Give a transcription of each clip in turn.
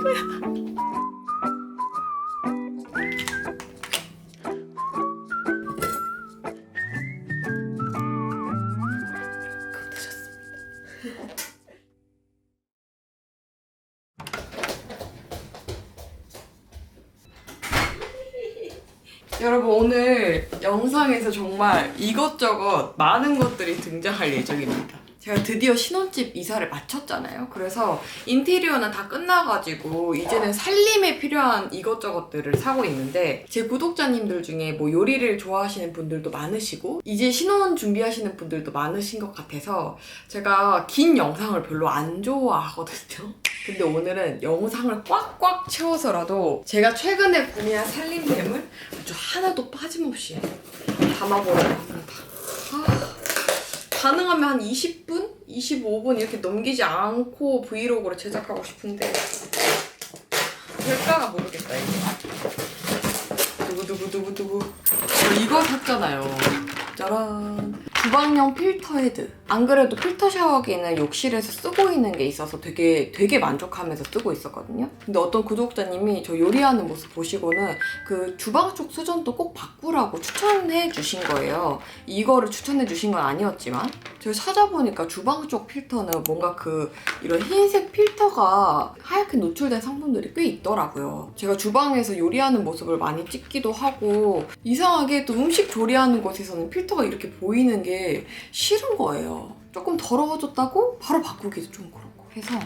이거야. 여러분 오늘 영상에서 정말 이것저것 많은 것들이 등장할 예정입니다. 제가 드디어 신혼집 이사를 마쳤잖아요. 그래서 인테리어는 다 끝나가지고 이제는 살림에 필요한 이것저것들을 사고 있는데 제 구독자님들 중에 뭐 요리를 좋아하시는 분들도 많으시고 이제 신혼 준비하시는 분들도 많으신 것 같아서 제가 긴 영상을 별로 안 좋아하거든요. 근데 오늘은 영상을 꽉꽉 채워서라도 제가 최근에 구매한 살림템을 아주 하나도 빠짐없이 담아보려고 합니다. 아, 가능하면 한 20분? 25분 이렇게 넘기지 않고 브이로그를 제작하고 싶은데 될까가 모르겠다 이게. 두구두구두구두구. 저 이거 샀잖아요. 짜란. 주방용 필터 헤드. 안 그래도 필터 샤워기는 욕실에서 쓰고 있는 게 있어서 되게 되게 만족하면서 쓰고 있었거든요. 근데 어떤 구독자님이 저 요리하는 모습 보시고는 그 주방 쪽 수전도 꼭 바꾸라고 추천해 주신 거예요. 이거를 추천해 주신 건 아니었지만 제가 찾아보니까 주방 쪽 필터는 뭔가 그 이런 흰색 필터가 하얗게 노출된 상품들이 꽤 있더라고요. 제가 주방에서 요리하는 모습을 많이 찍기도 하고 이상하게 또 음식 조리하는 곳에서는 필터가 이렇게 보이는 게 싫은 거예요. 조금 더러워졌다고 바로 바꾸기도 좀 그렇고 해서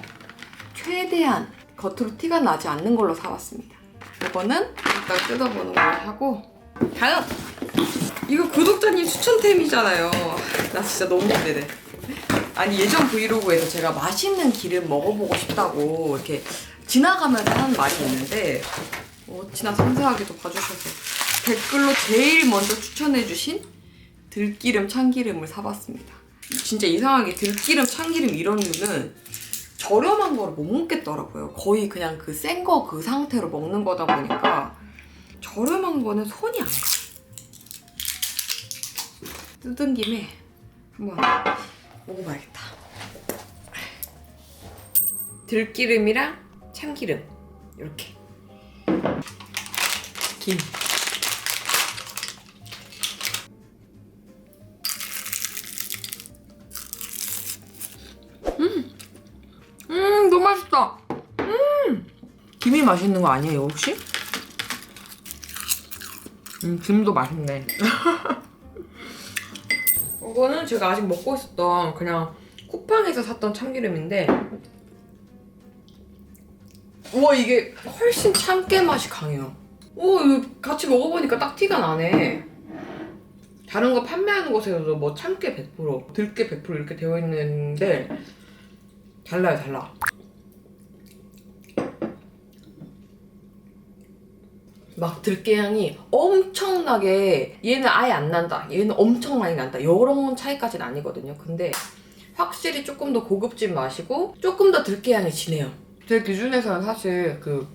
최대한 겉으로 티가 나지 않는 걸로 사왔습니다. 이거는 일단 뜯어보는 걸로 하고 다음! 이거 구독자님 추천템이잖아요. 나 진짜 너무 기대돼. 아니 예전 브이로그에서 제가 맛있는 기름 먹어보고 싶다고 이렇게 지나가면서 하는 말이 있는데 어찌나 섬세하게도 봐주셔서 댓글로 제일 먼저 추천해주신 들기름 참기름을 사봤습니다. 진짜 이상하게 들기름 참기름 이런 류는 저렴한 거를 못 먹겠더라고요. 거의 그냥 그 센 거 그 상태로 먹는 거다 보니까 저렴한 거는 손이 안 가. 뜯은 김에 한번 먹어봐야겠다. 들기름이랑 참기름 이렇게 김. 맛있는 거 아니에요 혹시? 음, 김도 맛있네. 이거는 제가 아직 먹고 있었던 그냥 쿠팡에서 샀던 참기름인데 우와 이게 훨씬 참깨 맛이 강해요 오 이거 같이 먹어보니까 딱 티가 나네 다른 거 판매하는 곳에서도 뭐 참깨 100% 들깨 100% 이렇게 되어 있는데 달라요 달라 막 들깨 향이 엄청나게 얘는 아예 안 난다. 얘는 엄청 많이 난다. 이런 차이까지는 아니거든요. 근데 확실히 조금 더 고급진 맛이고 조금 더 들깨 향이 진해요. 제 기준에서는 사실 그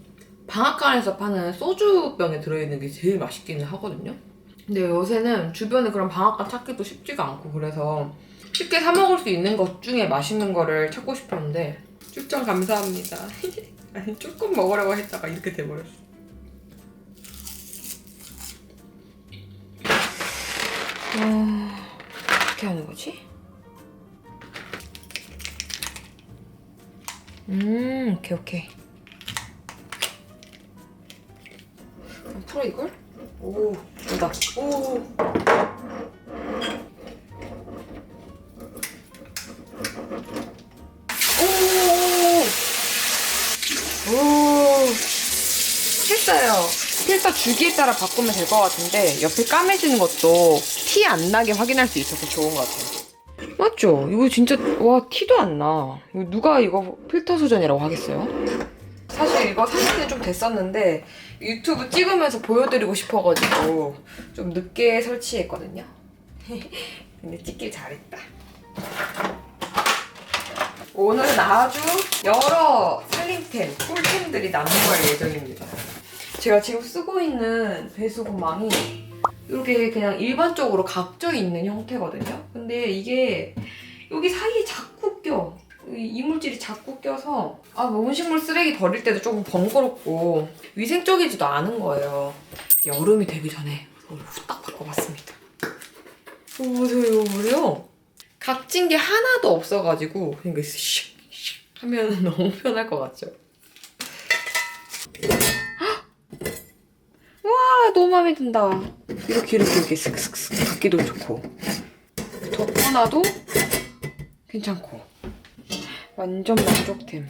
방앗간에서 파는 소주병에 들어있는 게 제일 맛있기는 하거든요. 근데 요새는 주변에 그런 방앗간 찾기도 쉽지가 않고 그래서 쉽게 사 먹을 수 있는 것 중에 맛있는 거를 찾고 싶었는데 추천 감사합니다. 아니 조금 먹으려고 했다가 이렇게 돼버렸어 어... 어떻게 하는 거지? 음, 오케이, 오케이. 풀어, 이걸? 오, 된다. 오. 오. 오. 했어요. 필터 주기에 따라 바꾸면 될 것 같은데 옆에 까매지는 것도 티 안 나게 확인할 수 있어서 좋은 것 같아요. 맞죠? 이거 진짜 와 티도 안 나. 이거 누가 이거 필터 수전이라고 하겠어요? 사실 이거 산지 좀 됐었는데 유튜브 찍으면서 보여드리고 싶어가지고 좀 늦게 설치했거든요. 근데 찍길 잘했다. 오늘은 아주 여러 살림템, 꿀템들이 남는 예정입니다. 제가 지금 쓰고 있는 배수구망이 이렇게 그냥 일반적으로 각져 있는 형태거든요. 근데 이게 여기 사이에 자꾸 껴. 이 이물질이 자꾸 껴서 아, 뭐 음식물 쓰레기 버릴 때도 조금 번거롭고 위생적이지도 않은 거예요. 여름이 되기 전에 후딱 바꿔봤습니다. 어, 보세요, 이거 보세요. 각진 게 하나도 없어가지고 그러니까 슉슉 하면 너무 편할 것 같죠? 와 너무 마음에 든다. 이렇게 이렇게 이렇게 슥슥슥 닫기도 좋고 덮어놔도 괜찮고 완전 만족템.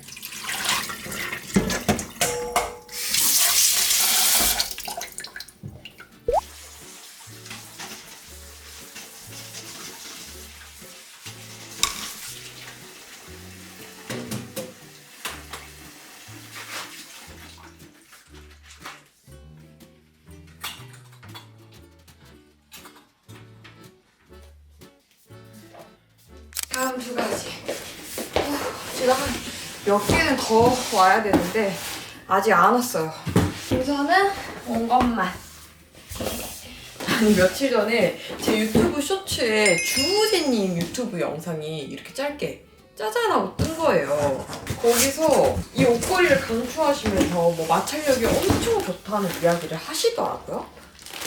어, 제가 한 몇 개는 더 와야 되는데 아직 안 왔어요. 우선은 온 것만. 아니 며칠 전에 제 유튜브 쇼츠에 주우재님 유튜브 영상이 이렇게 짧게 짜잔 하고 뜬 거예요. 거기서 이 옷걸이를 강추하시면서 뭐 마찰력이 엄청 좋다는 이야기를 하시더라고요.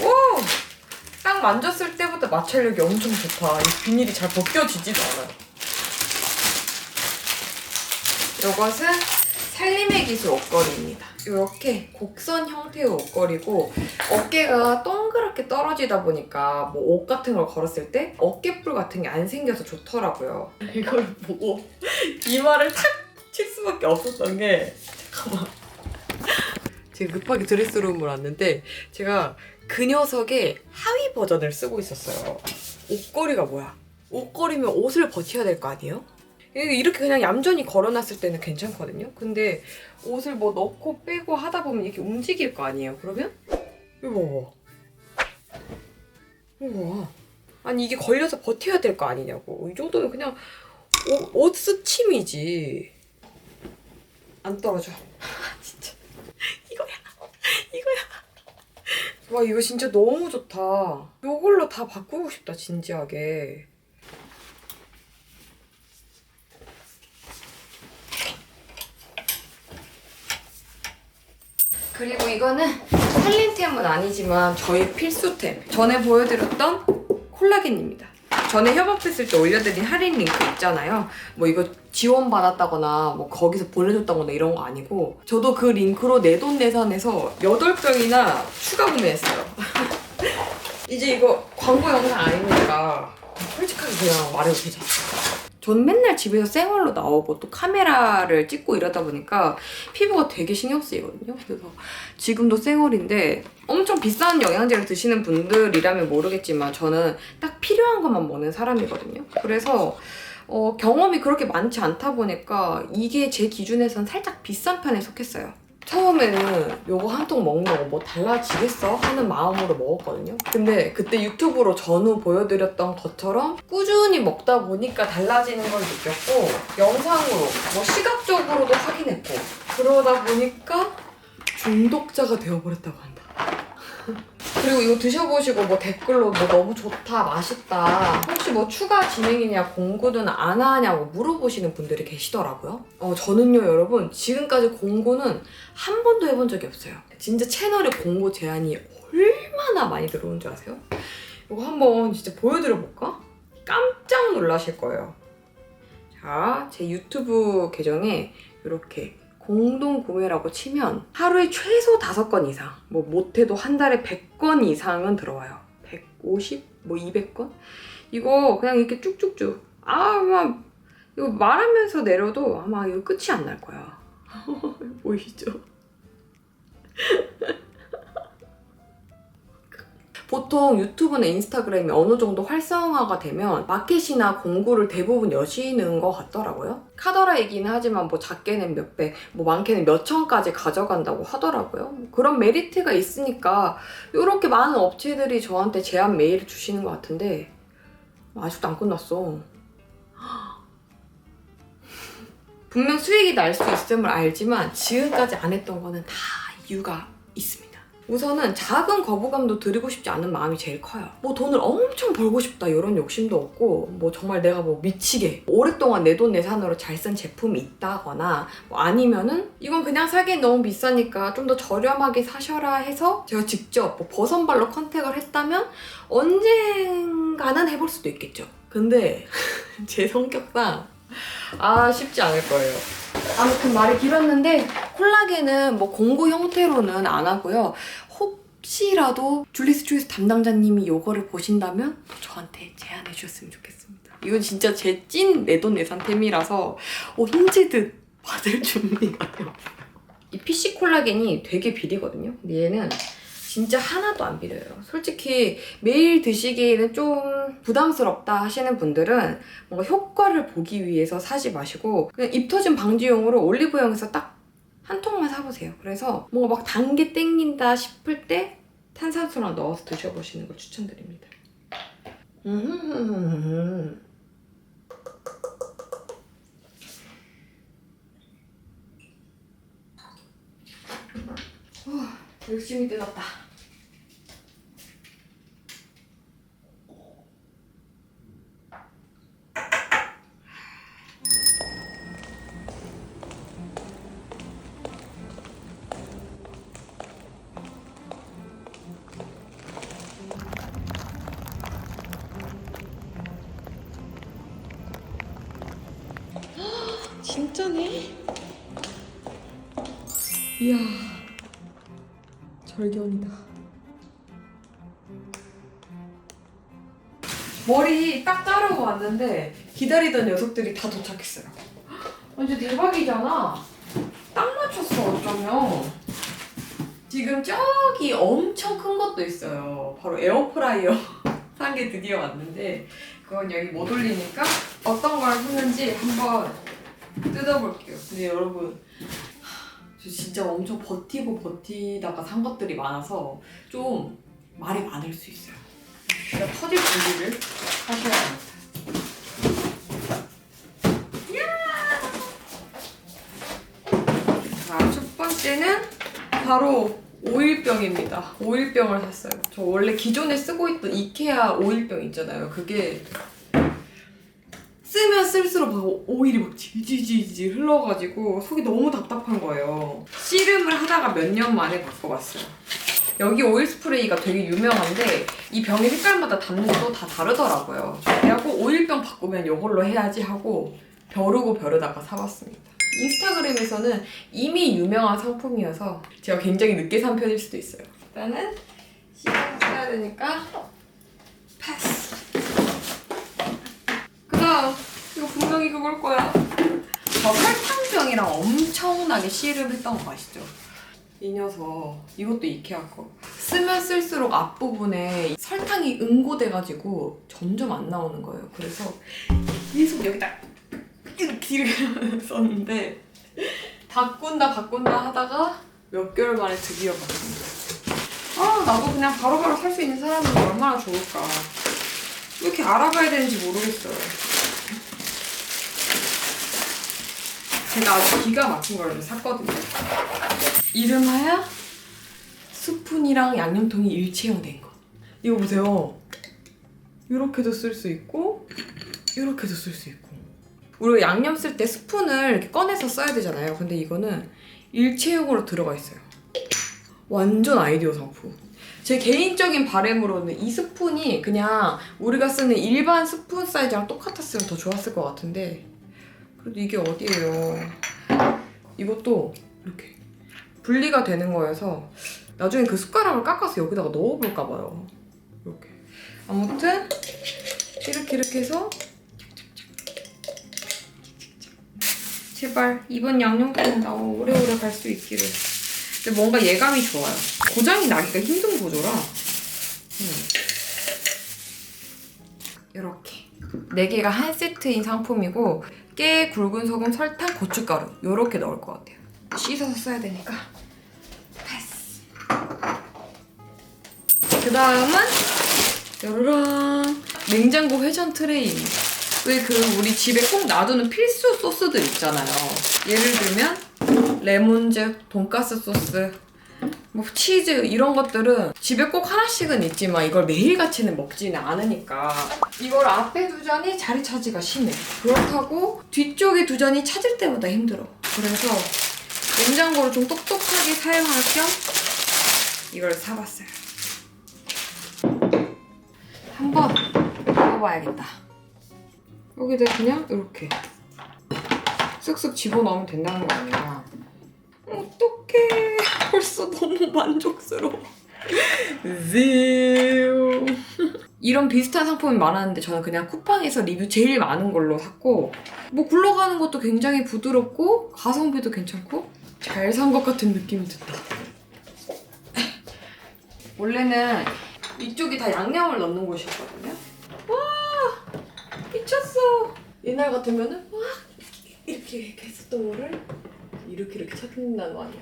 와! 딱 만졌을 때부터 마찰력이 엄청 좋다. 이 비닐이 잘 벗겨지지도 않아요. 이것은 살림의 기술 옷걸이입니다. 이렇게 곡선 형태의 옷걸이고 어깨가 동그랗게 떨어지다 보니까 뭐 옷 같은 걸 걸었을 때 어깨뿔 같은 게 안 생겨서 좋더라고요. 이걸 보고 이 말을 탁칠 수밖에 없었던 게 잠깐만. 제가 급하게 드레스룸을 왔는데 제가 그 녀석의 하위 버전을 쓰고 있었어요. 옷걸이가 뭐야? 옷걸이면 옷을 버텨야 될 거 아니에요? 이렇게 그냥 얌전히 걸어놨을 때는 괜찮거든요. 근데 옷을 뭐 넣고 빼고 하다 보면 이렇게 움직일 거 아니에요. 그러면 이거 봐봐. 이거 봐. 아니 이게 걸려서 버텨야 될 거 아니냐고. 이 정도면 그냥 옷, 옷 스침이지. 안 떨어져. 진짜 이거야. 이거야. 와 이거 진짜 너무 좋다. 이걸로 다 바꾸고 싶다 진지하게. 그리고 이거는 살림템은 아니지만 저희 필수템. 전에 보여드렸던 콜라겐입니다. 전에 협업했을 때 올려드린 할인 링크 있잖아요. 뭐 이거 지원받았다거나 뭐 거기서 보내줬다거나 이런 거 아니고 저도 그 링크로 내 돈 내산해서 8병이나 추가 구매했어요. 이제 이거 광고 영상 아니니까 솔직하게 그냥 말해도 되죠. 전 맨날 집에서 생얼로 나오고 또 카메라를 찍고 이러다 보니까 피부가 되게 신경 쓰이거든요. 그래서 지금도 생얼인데 엄청 비싼 영양제를 드시는 분들이라면 모르겠지만 저는 딱 필요한 것만 먹는 사람이거든요. 그래서 어, 경험이 그렇게 많지 않다 보니까 이게 제 기준에선 살짝 비싼 편에 속했어요. 처음에는 요거 한 통 먹는다고 뭐 달라지겠어? 하는 마음으로 먹었거든요. 근데 그때 유튜브로 전후 보여드렸던 것처럼 꾸준히 먹다 보니까 달라지는 걸 느꼈고 영상으로 뭐 시각적으로도 확인했고 그러다 보니까 중독자가 되어버렸다고 한다. 그리고 이거 드셔보시고 뭐 댓글로 뭐 너무 좋다, 맛있다. 혹시 뭐 추가 진행이냐, 공구는 안 하냐고 물어보시는 분들이 계시더라고요. 어, 저는요, 여러분, 지금까지 공구는 한 번도 해본 적이 없어요. 진짜 채널에 공구 제한이 얼마나 많이 들어온 줄 아세요? 이거 한번 진짜 보여드려볼까? 깜짝 놀라실 거예요. 자, 제 유튜브 계정에 이렇게 공동 구매라고 치면 하루에 최소 5건 이상, 뭐 못해도 한 달에 100건 이상은 들어와요. 150? 뭐 200건? 이거 그냥 이렇게 쭉쭉쭉. 아마 이거 말하면서 내려도 아마 이거 끝이 안 날 거야. 보이시죠? 보통 유튜브나 인스타그램이 어느 정도 활성화가 되면 마켓이나 공구를 대부분 여시는 것 같더라고요. 카더라이긴 하지만 뭐 작게는 몇백, 뭐 많게는 몇 천까지 가져간다고 하더라고요. 그런 메리트가 있으니까 이렇게 많은 업체들이 저한테 제안 메일을 주시는 것 같은데 아직도 안 끝났어. 분명 수익이 날 수 있음을 알지만 지금까지 안 했던 거는 다 이유가 있습니다. 우선은 작은 거부감도 드리고 싶지 않은 마음이 제일 커요. 뭐 돈을 엄청 벌고 싶다 이런 욕심도 없고 뭐 정말 내가 뭐 미치게 오랫동안 내 돈 내산으로 잘 쓴 제품이 있다거나 뭐 아니면은 이건 그냥 사기엔 너무 비싸니까 좀 더 저렴하게 사셔라 해서 제가 직접 뭐 버선발로 컨택을 했다면 언젠가는 해볼 수도 있겠죠. 근데 제 성격상 아 쉽지 않을 거예요. 아무튼 말이 길었는데 콜라겐은 뭐 공구 형태로는 안 하고요. 혹시라도 줄리스 초이스 담당자님이 요거를 보신다면 또 저한테 제안해 주셨으면 좋겠습니다. 이건 진짜 제 찐 내돈 내산템이라서 언제든 받을 준비가 돼요. 이 PC 콜라겐이 되게 비리거든요. 근데 얘는 진짜 하나도 안 비려요. 솔직히 매일 드시기에는 좀 부담스럽다 하시는 분들은 뭔가 효과를 보기 위해서 사지 마시고 그냥 입 터짐 방지용으로 올리브영에서 딱 한 통만 사보세요. 그래서 뭔가 막 단 게 땡긴다 싶을 때 탄산수랑 넣어서 드셔보시는 걸 추천드립니다. 음. 후, 열심히 뜯었다. 진짜네? 이야, 절견이다. 머리 딱 자르고 왔는데 기다리던 녀석들이 다 도착했어요. 완전 대박이잖아. 딱 맞췄어, 어쩌면. 지금 저기 엄청 큰 것도 있어요. 바로 에어프라이어 산 게 드디어 왔는데 그건 여기 못 올리니까 어떤 걸 했는지 한번 뜯어볼게요. 근데 여러분 저 진짜 엄청 버티고 버티다가 산 것들이 많아서 좀 말이 많을 수 있어요. 진짜 터질 준비를 하셔야 합니다. 자, 첫 번째는 바로 오일병입니다. 오일병을 샀어요. 저 원래 기존에 쓰고 있던 이케아 오일병 있잖아요. 그게 쓰면 쓸수록 막 오일이 막 질질질질 흘러가지고 속이 너무 답답한 거예요. 씨름을 하다가 몇 년 만에 바꿔봤어요. 여기 오일 스프레이가 되게 유명한데 이 병의 색깔마다 담는 것도 다 다르더라고요. 그래갖고 오일병 바꾸면 이걸로 해야지 하고 벼르고 벼르다가 사봤습니다. 인스타그램에서는 이미 유명한 상품이어서 제가 굉장히 늦게 산 편일 수도 있어요. 일단은 시간 써야 되니까 패스. 이거 분명히 그걸 거야. 저 설탕병이랑 엄청나게 씨름했던 거 아시죠? 이 녀석 이것도 이케아 거. 쓰면 쓸수록 앞부분에 설탕이 응고돼가지고 점점 안 나오는 거예요. 그래서 계속 여기다 이렇게 이렇게 썼는데 바꾼다 바꾼다 하다가 몇 개월 만에 드디어 바꾼다. 아 나도 그냥 바로바로 살 수 있는 사람이면 얼마나 좋을까. 왜 이렇게 알아봐야 되는지 모르겠어요 제가 아주 기가 막힌 걸 샀거든요 이름하여 스푼이랑 양념통이 일체형 된 거. 이거 보세요. 이렇게도 쓸 수 있고, 이렇게도 쓸 수 있고. 우리가 양념 쓸 때 스푼을 꺼내서 써야 되잖아요. 근데 이거는 일체형으로 들어가 있어요. 완전 아이디어 상품. 제 개인적인 바램으로는 이 스푼이 그냥 우리가 쓰는 일반 스푼 사이즈랑 똑같았으면 더 좋았을 것 같은데 그래도 이게 어디예요? 이것도 이렇게 분리가 되는 거여서 나중에 그 숟가락을 깎아서 여기다가 넣어볼까 봐요. 이렇게. 아무튼 이렇게 이렇게 해서 제발 이번 양념장은 나 오래오래 갈 수 있기를. 근데 뭔가 예감이 좋아요. 고장이 나기가 힘든 구조라. 음. 이렇게 네 개가 한 세트인 상품이고 깨, 굵은 소금, 설탕, 고춧가루 이렇게 넣을 것 같아요. 씻어서 써야 되니까 패스. 그 다음은 짜라란 냉장고 회전 트레이입니다. 왜그 우리 집에 꼭 놔두는 필수 소스들 있잖아요. 예를 들면 레몬즙, 돈가스 소스, 뭐 치즈 이런 것들은 집에 꼭 하나씩은 있지만 이걸 매일같이는 먹지는 않으니까 이걸 앞에 두 잔이 자리 차지가 심해. 그렇다고 뒤쪽에 두 잔이 찾을 때마다 힘들어. 그래서 냉장고를 좀 똑똑하게 사용할 겸 이걸 사봤어요. 한번 먹어봐야겠다. 여기다 그냥 이렇게 쓱쓱 집어넣으면 된다는 거 아니야 어떡해. 벌써 너무 만족스러워. 즈유. 이런 비슷한 상품이 많았는데 저는 그냥 쿠팡에서 리뷰 제일 많은 걸로 샀고 뭐 굴러가는 것도 굉장히 부드럽고 가성비도 괜찮고 잘 산 것 같은 느낌이 든다. 원래는 이쪽이 다 양념을 넣는 곳이었거든요. 와 미쳤어. 옛날 같으면은 와 이렇게 이렇게 했었던 거를 이렇게 이렇게 찾는다는 거 아니야.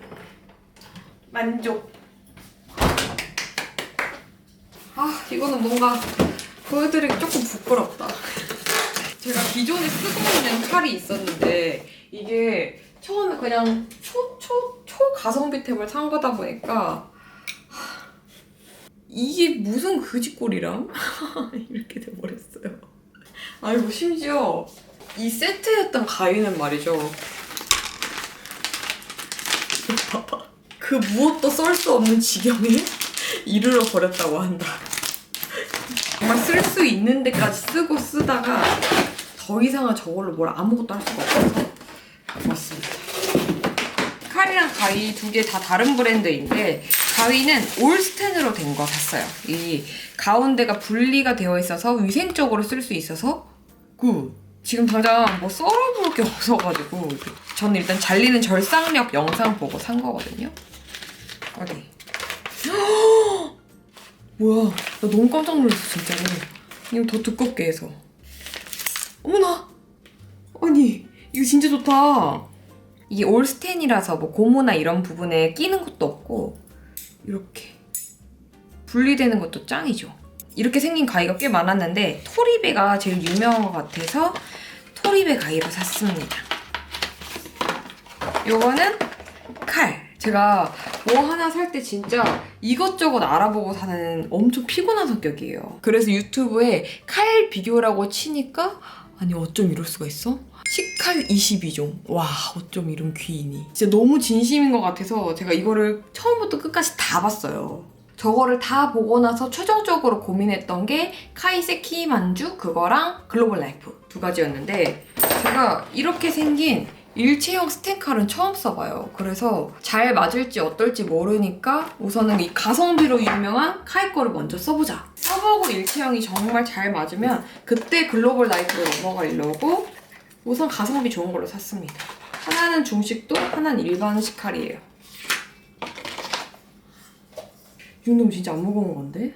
만족. 아, 이거는 뭔가 보여드리기 조금 부끄럽다. 제가 기존에 쓰고 있는 칼이 있었는데 이게 처음에 그냥 초, 초, 초 가성비템을 산 거다 보니까 하, 이게 무슨 그지꼴이람? 이렇게 돼버렸어요. 아이고, 심지어 이 세트였던 가위는 말이죠. 봐봐. 그 무엇도 썰 수 없는 지경에 이르러 버렸다고 한다. 정말 쓸 수 있는 데까지 쓰고 쓰다가 더 이상은 저걸로 뭘 아무것도 할 수가 없어서 맞습니다. 칼이랑 가위 두 개 다 다른 브랜드인데 가위는 올스텐으로 된 거 샀어요. 이 가운데가 분리가 되어 있어서 위생적으로 쓸 수 있어서 굿. 지금 당장 뭐 썰어볼 게 없어가지고 저는 일단 잘리는 절삭력 영상 보고 산 거거든요. 어디? 뭐야? 나 너무 깜짝 놀랐어 진짜로. 이거 더 두껍게 해서. 어머나! 아니 이거 진짜 좋다. 이게 올스텐이라서 뭐 고무나 이런 부분에 끼는 것도 없고 이렇게 분리되는 것도 짱이죠. 이렇게 생긴 가위가 꽤 많았는데 토리베가 제일 유명한 것 같아서 토리베 가위로 샀습니다. 요거는 칼. 제가 뭐 하나 살 때 진짜 이것저것 알아보고 사는 엄청 피곤한 성격이에요. 그래서 유튜브에 칼 비교라고 치니까 아니 어쩜 이럴 수가 있어? 식칼 22종. 와, 어쩜 이런 귀인이. 진짜 너무 진심인 것 같아서 제가 이거를 처음부터 끝까지 다 봤어요. 저거를 다 보고 나서 최종적으로 고민했던 게 카이세키 만주 그거랑 글로벌 라이프 두 가지였는데 제가 이렇게 생긴 일체형 스텐칼은 처음 써봐요. 그래서 잘 맞을지 어떨지 모르니까 우선은 이 가성비로 유명한 카이 거를 먼저 써보자. 써보고 일체형이 정말 잘 맞으면 그때 글로벌 라이프로 넘어가려고 우선 가성비 좋은 걸로 샀습니다. 하나는 중식도, 하나는 일반식 칼이에요. 이 정도면 진짜 안 무거운 건데?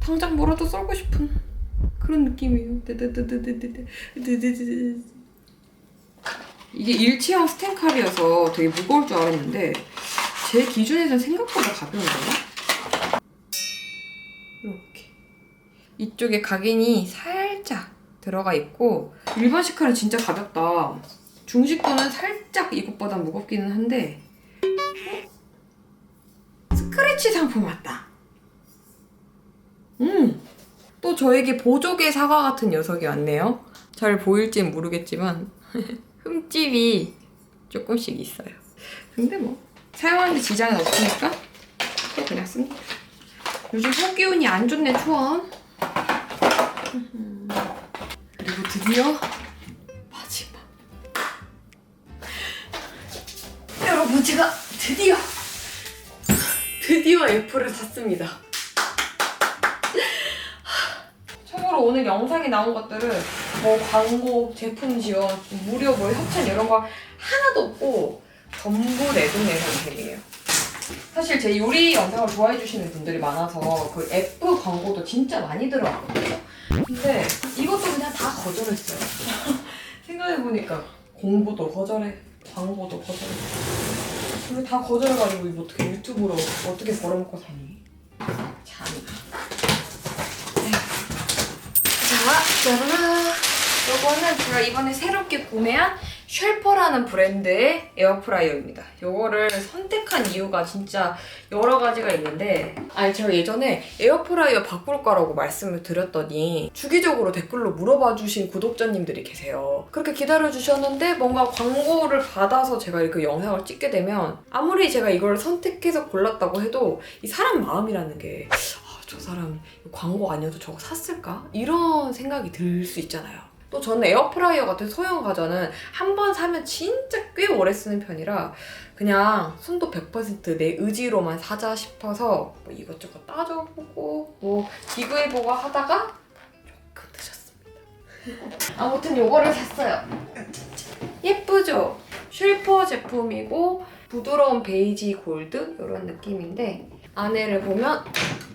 당장 뭐라도 썰고 싶은 그런 느낌이에요. 이게 일체형 스텐칼이어서 되게 무거울 줄 알았는데 제 기준에선 생각보다 가벼운데요? 이렇게. 이쪽에 각인이 살짝 들어가 있고 일반 시칼은 진짜 가볍다. 중식 거는 살짝 이것보다 무겁기는 한데 어? 스크래치 상품 왔다. 음! 또 저에게 보조개 사과 같은 녀석이 왔네요. 잘 보일진 모르겠지만 흠집이 조금씩 있어요. 근데 뭐 사용하는데 지장은 없으니까 또 그냥 씁니다. 요즘 속기운이 안 좋네 초원. 그리고 드디어 마지막. 여러분 제가 드디어 드디어 애플을 샀습니다. 참고로 오늘 영상에 나온 것들은 뭐 광고, 제품 지원, 무료 뭐 협찬 이런 거 하나도 없고 전부 내돈 내산템이에요. 사실 제 요리 영상을 좋아해 주시는 분들이 많아서 그 F 광고도 진짜 많이 들어왔거든요. 근데 이것도 그냥 다 거절했어요. 생각해보니까 공부도 거절해, 광고도 거절해. 근데 다 거절해가지고 이거 어떻게 유튜브로 어떻게 벌어먹고 사니? 참. 자, 짜라라. 요거는 제가 이번에 새롭게 구매한 쉘퍼라는 브랜드의 에어프라이어입니다. 이거를 선택한 이유가 진짜 여러 가지가 있는데 아니 제가 예전에 에어프라이어 바꿀 거라고 말씀을 드렸더니 주기적으로 댓글로 물어봐 주신 구독자님들이 계세요. 그렇게 기다려 주셨는데 뭔가 광고를 받아서 제가 이렇게 영상을 찍게 되면 아무리 제가 이걸 선택해서 골랐다고 해도 이 사람 마음이라는 게 아, 저 사람 광고 아니어도 저거 샀을까? 이런 생각이 들 수 있잖아요. 또 저는 에어프라이어 같은 소형 가전은 한 번 사면 진짜 꽤 오래 쓰는 편이라 그냥 손도 100%내 의지로만 사자 싶어서 뭐 이것저것 따져보고 뭐 비교해보고 하다가 조금 늦었습니다. 아무튼 요거를 샀어요. 예쁘죠? 쉴퍼 제품이고 부드러운 베이지 골드 이런 느낌인데 안에를 보면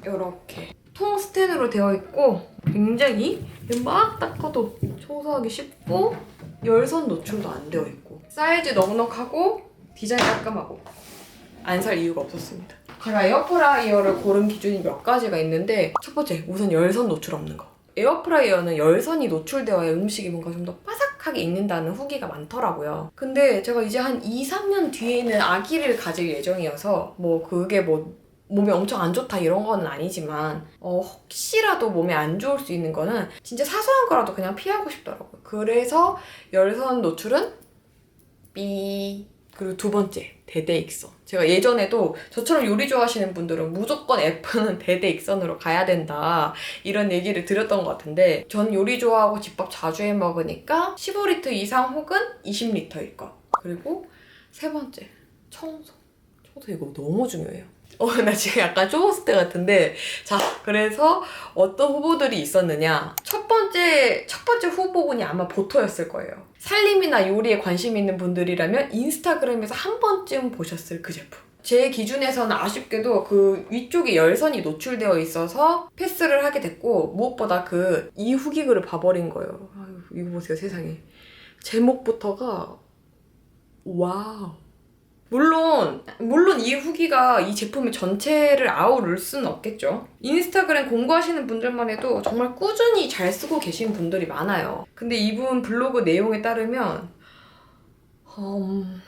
이렇게 통스텐으로 되어 있고 굉장히 막 닦아도 청소하기 쉽고 열선 노출도 안 되어 있고 사이즈 넉넉하고 디자인 깔끔하고 안 살 이유가 없었습니다. 제가 에어프라이어를 고른 기준이 몇 가지가 있는데 첫 번째 우선 열선 노출 없는 거. 에어프라이어는 열선이 노출되어야 음식이 뭔가 좀 더 바삭하게 익는다는 후기가 많더라고요. 근데 제가 이제 한 2, 3년 뒤에는 아기를 가질 예정이어서 뭐 그게 뭐 몸에 엄청 안 좋다 이런 거는 아니지만 어, 혹시라도 몸에 안 좋을 수 있는 거는 진짜 사소한 거라도 그냥 피하고 싶더라고요. 그래서 열선 노출은 삐 그리고 두 번째 대대익선. 제가 예전에도 저처럼 요리 좋아하시는 분들은 무조건 F는 대대익선으로 가야 된다 이런 얘기를 드렸던 것 같은데 전 요리 좋아하고 집밥 자주 해 먹으니까 15리터 이상 혹은 20리터일 것. 그리고 세 번째 청소. 청소 이거 너무 중요해요. 어, 나 지금 약간 쪼호스 때 같은데. 자, 그래서 어떤 후보들이 있었느냐. 첫 번째, 첫 번째 후보군이 아마 보토였을 거예요. 살림이나 요리에 관심 있는 분들이라면 인스타그램에서 한 번쯤 보셨을 그 제품. 제 기준에서는 아쉽게도 그 위쪽에 열선이 노출되어 있어서 패스를 하게 됐고, 무엇보다 그 이 후기글을 봐버린 거예요. 아유, 이거 보세요, 세상에. 제목부터가, 와우. 물론 물론 이 후기가 이 제품의 전체를 아우를 수는 없겠죠. 인스타그램 공부하시는 분들만 해도 정말 꾸준히 잘 쓰고 계신 분들이 많아요. 근데 이분 블로그 내용에 따르면 음,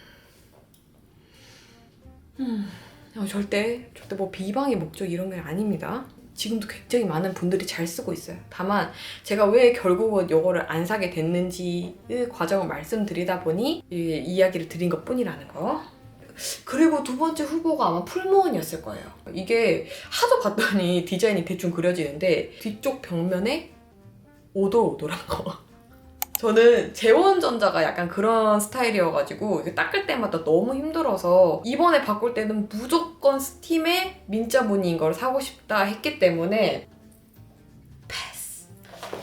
음, 어, 절대 절대 뭐 비방의 목적 이런 게 아닙니다. 지금도 굉장히 많은 분들이 잘 쓰고 있어요. 다만 제가 왜 결국은 이거를 안 사게 됐는지의 과정을 말씀드리다 보니 이 이야기를 드린 것 뿐이라는 거. 그리고 두 번째 후보가 아마 풀무원이었을 거예요. 이게 하도 봤더니 디자인이 대충 그려지는데 뒤쪽 벽면에 오돌오돌한 거. 저는 재원전자가 약간 그런 스타일이어가지고 닦을 때마다 너무 힘들어서 이번에 바꿀 때는 무조건 스팀의 민자 무늬인 걸 사고 싶다 했기 때문에 패스.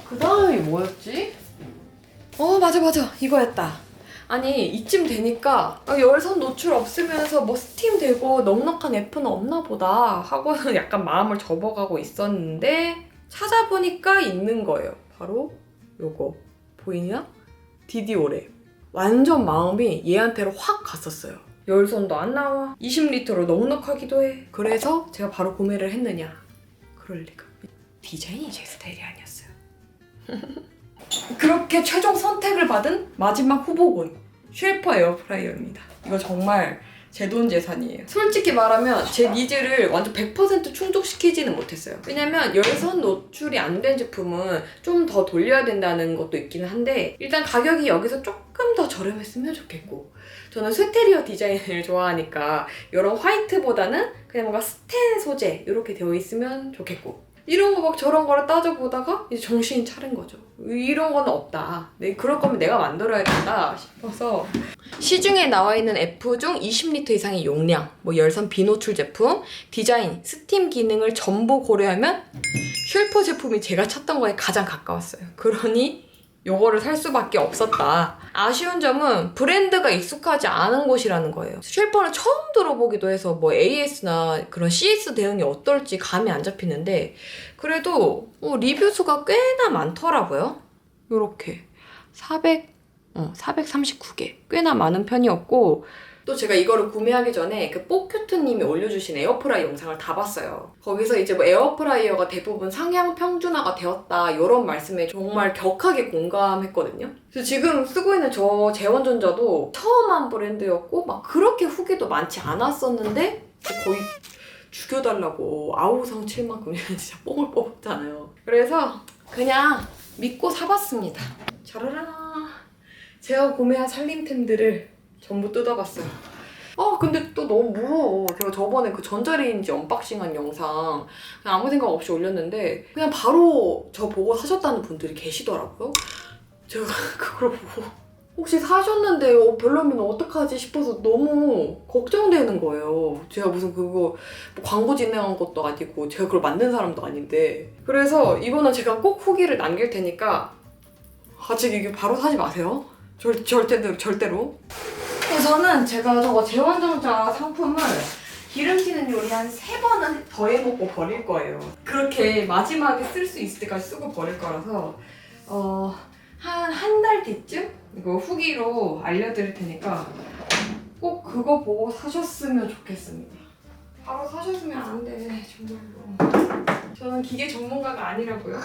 그 다음이 뭐였지? 어 맞아 맞아 이거였다. 아니 이쯤 되니까 아, 열선 노출 없으면서 뭐 스팀 되고 넉넉한 F는 없나 보다 하고는 약간 마음을 접어가고 있었는데 찾아보니까 있는 거예요. 바로 요거 보이냐? 디디오랩. 완전 마음이 얘한테로 확 갔었어요. 열선도 안 나와. 20리터로 넉넉하기도 해. 그래서 제가 바로 구매를 했느냐? 그럴 리가. 디자인이 제 스타일이 아니었어요. 그렇게 최종 선택을 받은 마지막 후보군 쉐퍼 에어프라이어입니다. 이거 정말 제 돈 재산이에요. 솔직히 말하면 제 니즈를 완전 100% 충족시키지는 못했어요. 왜냐면 열선 노출이 안 된 제품은 좀 더 돌려야 된다는 것도 있기는 한데 일단 가격이 여기서 조금 더 저렴했으면 좋겠고 저는 스테리오 디자인을 좋아하니까 이런 화이트보다는 그냥 뭔가 스텐 소재 이렇게 되어 있으면 좋겠고 이런 거 막 저런 거를 따져보다가 이제 정신이 차린 거죠. 이런 거는 없다. 네, 그럴 거면 내가 만들어야 된다 싶어서 시중에 나와 있는 F 중 20리터 이상의 용량, 뭐 열선 비노출 제품, 디자인, 스팀 기능을 전부 고려하면 쉘퍼 제품이 제가 찾던 거에 가장 가까웠어요. 그러니 요거를 살 수밖에 없었다. 아쉬운 점은 브랜드가 익숙하지 않은 곳이라는 거예요. 쉘퍼는 처음 들어보기도 해서 뭐 AS나 그런 CS 대응이 어떨지 감이 안 잡히는데 그래도 어, 리뷰 수가 꽤나 많더라고요. 요렇게 400, 어, 439개 꽤나 많은 편이었고 또 제가 이거를 구매하기 전에 그 뽀큐트님이 올려주신 에어프라이 영상을 다 봤어요. 거기서 이제 뭐 에어프라이어가 대부분 상향 평준화가 되었다 이런 말씀에 정말 격하게 공감했거든요. 그래서 지금 쓰고 있는 저 제원전자도 처음 한 브랜드였고 막 그렇게 후기도 많지 않았었는데 거의 죽여달라고 아우성 7만큼 진짜 뽕을 뽑았잖아요. 그래서 그냥 믿고 사봤습니다. 자라라. 제가 구매한 살림템들을 전부 뜯어봤어요. 아 근데 또 너무 무서워. 제가 저번에 그 전자레인지 언박싱한 영상 그냥 아무 생각 없이 올렸는데 그냥 바로 저 보고 사셨다는 분들이 계시더라고요. 제가 그걸 보고 혹시 사셨는데 어, 별로면 어떡하지 싶어서 너무 걱정되는 거예요. 제가 무슨 그거 뭐 광고 진행한 것도 아니고 제가 그걸 만든 사람도 아닌데 그래서 이거는 제가 꼭 후기를 남길 테니까 아직 이게 바로 사지 마세요. 절, 절대로 절대로. 저는 제가 저거 제원정자 상품을 기름지는 요리 한 세 번은 더 해먹고 버릴 거예요. 그렇게 마지막에 쓸 수 있을 때까지 쓰고 버릴 거라서 어, 한 한 달 뒤쯤 이거 후기로 알려드릴 테니까 꼭 그거 보고 사셨으면 좋겠습니다. 바로 사셨으면 안 돼, 정말로. 저는 기계 전문가가 아니라고요.